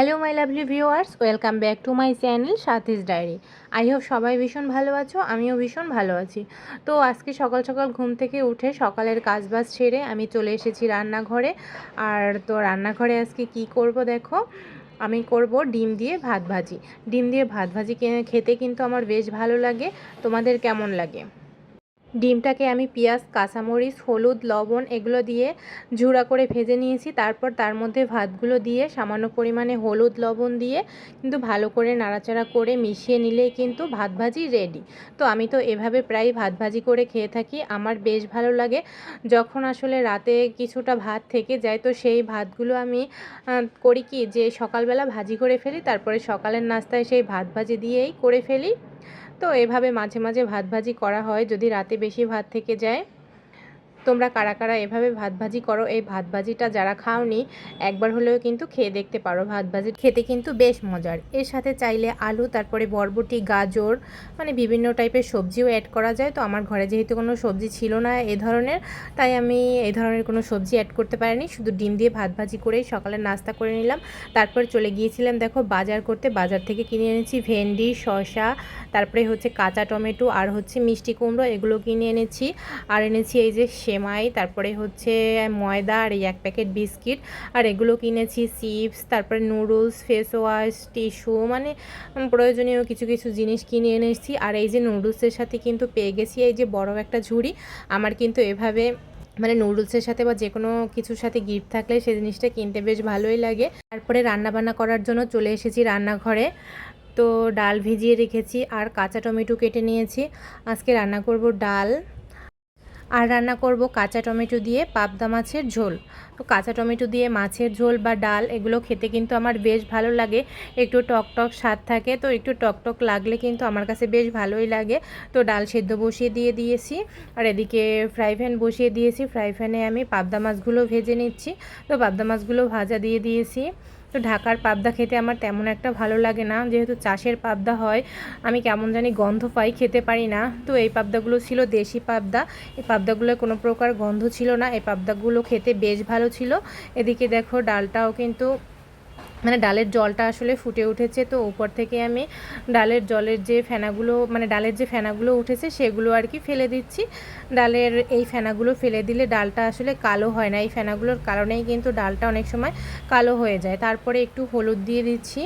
Hello my lovely viewers welcome back to my channel Sathi's diary I hope সবাই ভীষণ ভালো আছো, আমিও ভীষণ ভালো আছি। তো আজকে সকাল সকাল ঘুম থেকে উঠে সকালের কাজবাজ ছেড়ে আমি চলে এসেছি রান্নাঘরে। আর তো রান্নাঘরে আজকে কি করব দেখো? আমি করব ডিম দিয়ে ভাত ভাজি। ডিম দিয়ে ভাত ভাজি খেতে কিন্তু আমার বেশ ভালো লাগে। তোমাদের কেমন লাগে? ডিমটাকে আমি পেঁয়াজ, কাঁচামরিচ, হলুদ, লবণ এগুলো দিয়ে ঝুড়া করে ভেজে নিয়েছি। তারপর তার মধ্যে ভাতগুলো দিয়ে সামান্য পরিমাণে হলুদ, লবণ দিয়ে কিন্তু ভালো করে নাড়াচাড়া করে মিশিয়ে নিলেই কিন্তু ভাত ভাজি রেডি তো আমি তো এভাবে প্রায় ভাত ভাজি করে খেয়ে থাকি, আমার বেশ ভালো লাগে। যখন আসলে রাতে কিছুটা ভাত থেকে যায়, তো সেই ভাতগুলো আমি করি কি যে সকালবেলা ভাজি করে ফেলি, তারপরে সকালের নাস্তায় সেই ভাত ভাজি দিয়েই করে ফেলি। তো এভাবে মাঝে মাঝে ভাত ভাজি করা হয় যদি রাতে বেশি ভাত থেকে যায়। তোমরা কারা কারা এভাবে ভাত ভাজি করো? এই ভাত ভাজিটা যারা খাওনি, একবার হলেও কিন্তু খেয়ে দেখতে পারো ভাত ভাজি খেতে কিন্তু বেশ মজার। এর সাথে চাইলে আলু, তারপরে বরবটি, গাজর মানে বিভিন্ন টাইপের সবজিও অ্যাড করা যায়। তো আমার ঘরে যেহেতু কোনো সবজি ছিল না এ ধরনের, তাই আমি এই ধরনের কোনো সবজি অ্যাড করতে পারিনি। শুধু ডিম দিয়ে ভাত ভাজি করেই সকালে নাস্তা করে নিলাম। তারপর চলে গিয়েছিলাম দেখো বাজার করতে। বাজার থেকে কিনে এনেছি ভেন্ডি, শসা, তারপরে হচ্ছে কাঁচা টমেটো, আর হচ্ছে মিষ্টি কুমড়ো, এগুলো কিনে এনেছি। আর এনেছি এই যে সেমাই, তারপরে হচ্ছে ময়দা আর এই এক প্যাকেট বিস্কিট। আর এগুলো কিনেছি চিপস, তারপরে নুডলস ফেস ওয়াশ টিস্যু মানে প্রয়োজনীয় কিছু কিছু জিনিস কিনে এনেছি। আর এই যে নুডলসের সাথে কিন্তু পেয়ে গেছি এই যে বড় একটা ঝুড়ি। আমার কিন্তু এভাবে মানে নুডলসের সাথে বা যে কোনো কিছুর সাথে গিফট থাকলে সেই জিনিসটা কিনতে বেশ ভালোই লাগে। তারপরে রান্নাবান্না করার জন্য চলে এসেছি রান্নাঘরে। তো ডাল ভিজিয়ে রেখেছি আর কাঁচা টমেটো কেটে নিয়েছি। আজকে রান্না করব ডাল। আর রান্না করব কাঁচা টমেটো দিয়ে পাবদা মাছের ঝোল। তো কাঁচা টমেটো দিয়ে মাছের ঝোল বা ডাল, এগুলো খেতে কিন্তু আমার বেশ ভালো লাগে। একটু টক টক স্বাদ থাকে, তো একটু টক টক লাগলে কিন্তু আমার কাছে বেশ ভালোই লাগে। তো ডাল সেদ্ধ বসিয়ে দিয়ে দিয়েছি, আর এদিকে ফ্রাই প্যান বসিয়ে দিয়েছি। ফ্রাই প্যানে আমি পাবদা মাছগুলো ভেজে নিচ্ছি। তো পাবদা মাছগুলো ভাজা দিয়ে দিয়েছি। তো ঢাকার পাবদা খেতে আমার তেমন একটা ভালো লাগে না। যেহেতু চাষের পাবদা হয়, আমি কেমন জানি গন্ধ পাই, খেতে পারি না। তো এই পাবদাগুলো ছিল দেশি পাবদা। এই পাবদাগুলোর কোনো প্রকার গন্ধ ছিল না। এই পাবদাগুলো খেতে বেশ ভালো ছিল। এদিকে দেখো ডালটাও কিন্তু মানে ডালের জলটা আসলে ফুটে উঠেছে, তো উপর থেকে আমি ডালের জলের যে ফেনাগুলো মানে ডালের যে ফেনাগুলো উঠেছে সেগুলো আর কি ফেলে দিচ্ছি। ডালের এই ফেনাগুলো ফেলে দিলে ডালটা আসলে কালো হয় না। এই ফেনাগুলোর কারণেই কিন্তু ডালটা অনেক সময় কালো হয়ে যায়। তারপরে একটু হলুদ দিয়ে দিচ্ছি।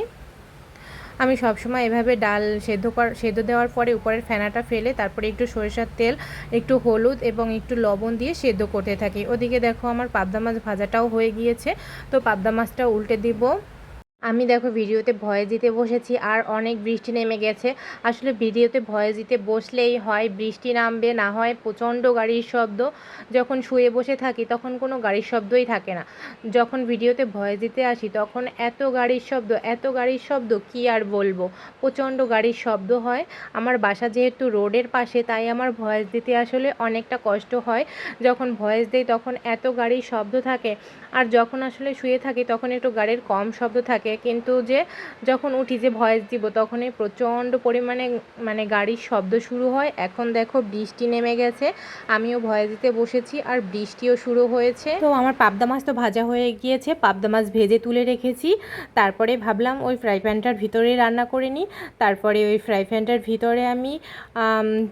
আমি সবসময় এভাবে ডাল সেদ্ধ কর, সেদ্ধ দেওয়ার পরে উপরের ফেনাটা ফেলে তারপরে একটু সরিষার তেল, একটু হলুদ এবং একটু লবণ দিয়ে সেদ্ধ করতে থাকি। ওদিকে দেখো আমার পাবদা মাছ ভাজাটাও হয়ে গিয়েছে। তো পাবদা মাছটা উল্টে দিব। আমি দেখো ভিডিওতে ভয়েস দিতে বসেছি আর অনেক বৃষ্টি নেমে গেছে। আসলে ভিডিওতে ভয়েস দিতে বসলেই হয়, বৃষ্টি নামবে, না হয় প্রচণ্ড গাড়ির শব্দ। যখন শুয়ে বসে থাকি তখন কোনো গাড়ির শব্দই থাকে না। যখন ভিডিওতে ভয়েস দিতে আসি তখন এত গাড়ির শব্দ, এত গাড়ির শব্দ, কি আর বলব? প্রচণ্ড গাড়ির শব্দ হয়। আমার বাসা যেহেতু রোডের পাশে, তাই আমার ভয়েস দিতে আসলে অনেকটা কষ্ট হয়। যখন ভয়েস দেই তখন এত গাড়ির শব্দ থাকে। আর যখন আসলে শুয়ে থাকি তখন একটু গাড়ির কম শব্দ থাকে। কিন্তু যে যখন উঠি যে ভয়েস দিব তখনই প্রচণ্ড পরিমাণে মানে গাড়ির শব্দ শুরু হয়। এখন দেখো বৃষ্টি নেমে গেছে, আমিও ভয়েস দিতে বসেছি আর বৃষ্টিও শুরু হয়েছে। তো আমার পাবদা মাছ তো ভাজা হয়ে গিয়েছে, পাবদা মাছ ভেজে তুলে রেখেছি। তারপরে ভাবলাম ওই ফ্রাই প্যানটার ভিতরে রান্না করে নিই। তারপরে ওই ফ্রাই প্যানটার ভিতরে আমি,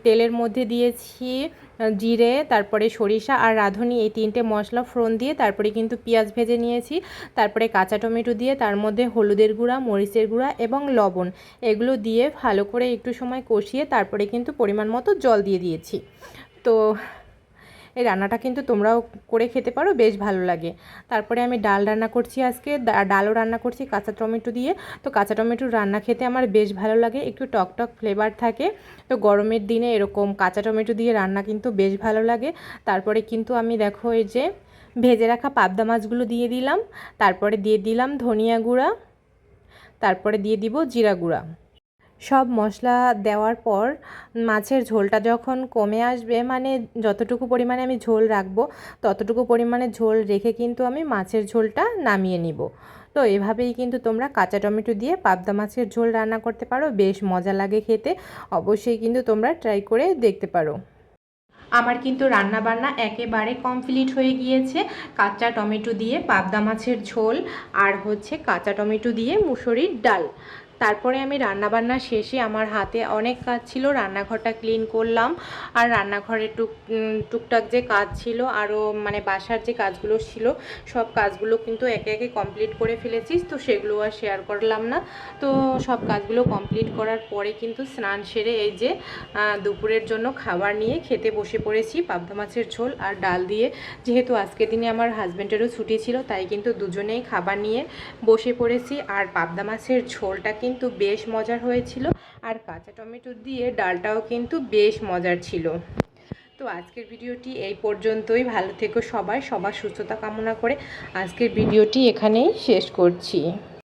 তেলের মধ্যে দিয়েছি জিরে, তারপরে সরিষা আর রাঁধুনি, এই তিনটে মশলা ফোড়ন দিয়ে তারপরে কিন্তু পেঁয়াজ ভেজে নিয়েছি। তারপরে কাঁচা টমেটো দিয়ে তার মধ্যে হলুদের গুঁড়া, মরিচের গুঁড়া এবং লবণ। এগুলো দিয়ে ভালো করে একটু সময় কষিয়ে তারপরে কিন্তু পরিমাণ মতো জল দিয়ে দিয়েছি। তো এই রান্নাটা কিন্তু তোমরাও করে খেতে পারো, বেশ ভালো লাগে। তারপরে আমি ডাল রান্না করছি আজকে ডালও রান্না করছি কাঁচা টমেটো দিয়ে। তো কাঁচা টমেটোর রান্না খেতে আমার বেশ ভালো লাগে, একটু টক টক ফ্লেভার থাকে। তো গরমের দিনে এরকম কাঁচা টমেটো দিয়ে রান্না কিন্তু বেশ ভালো লাগে। তারপরে কিন্তু আমি দেখো এই যে ভেজে রাখা পাবদা মাছগুলো দিয়ে দিলাম। তারপরে দিয়ে দিলাম ধনিয়া গুঁড়া। তারপরে দিয়ে দিব জিরা গুঁড়া। সব মশলা দেওয়ার পর মাছের ঝোলটা যখন কমে আসবে মানে যতটুকু পরিমাণে আমি ঝোল রাখব, ততটুকু পরিমাণে ঝোল রেখে কিন্তু আমি মাছের ঝোলটা নামিয়ে নিব। তো এভাবেই কিন্তু তোমরা কাঁচা টমেটো দিয়ে পাবদা মাছের ঝোল রান্না করতে পারো, বেশ মজা লাগে খেতে, অবশ্যই কিন্তু তোমরা ট্রাই করে দেখতে পারো। আমার কিন্তু রান্না বান্না একেবারে কমপ্লিট হয়ে গিয়েছে। কাঁচা টমেটো দিয়ে পাবদা মাছের ঝোল আর হচ্ছে কাঁচা টমেটো দিয়ে মুসুরির ডাল। তারপরে আমি রান্নাবান্না শেষে আমার হাতে অনেক কাজ ছিল, রান্নাঘরটা ক্লিন করলাম। আর রান্নাঘরে টুক টুকটাক যে কাজ ছিল আরও মানে বাসার যে কাজগুলো ছিল, সব কাজগুলো কিন্তু একে একে কমপ্লিট করে ফেলেছি, তো সেগুলো আর শেয়ার করলাম না। তো সব কাজগুলো কমপ্লিট করার পরে কিন্তু স্নান সেরে এই যে দুপুরের জন্য খাবার নিয়ে খেতে বসে পড়েছি, পাবদা মাছের ঝোল আর ডাল দিয়ে। যেহেতু আজকের দিনে আমার হাজব্যান্ডেরও ছুটি ছিল, তাই কিন্তু দুজনেই খাবার নিয়ে বসে পড়েছি। আর পাবদা মাছের ঝোলটা কিন্তু বেশ মজার হয়েছিল আর কাঁচা টমেটো দিয়ে ডালটাও কিন্তু বেশ মজার ছিল। তো আজকের ভিডিওটি এই পর্যন্তই। ভালো থেকো সবাই, সবার সুস্থতা কামনা করে আজকের ভিডিওটি এখানেই শেষ করছি।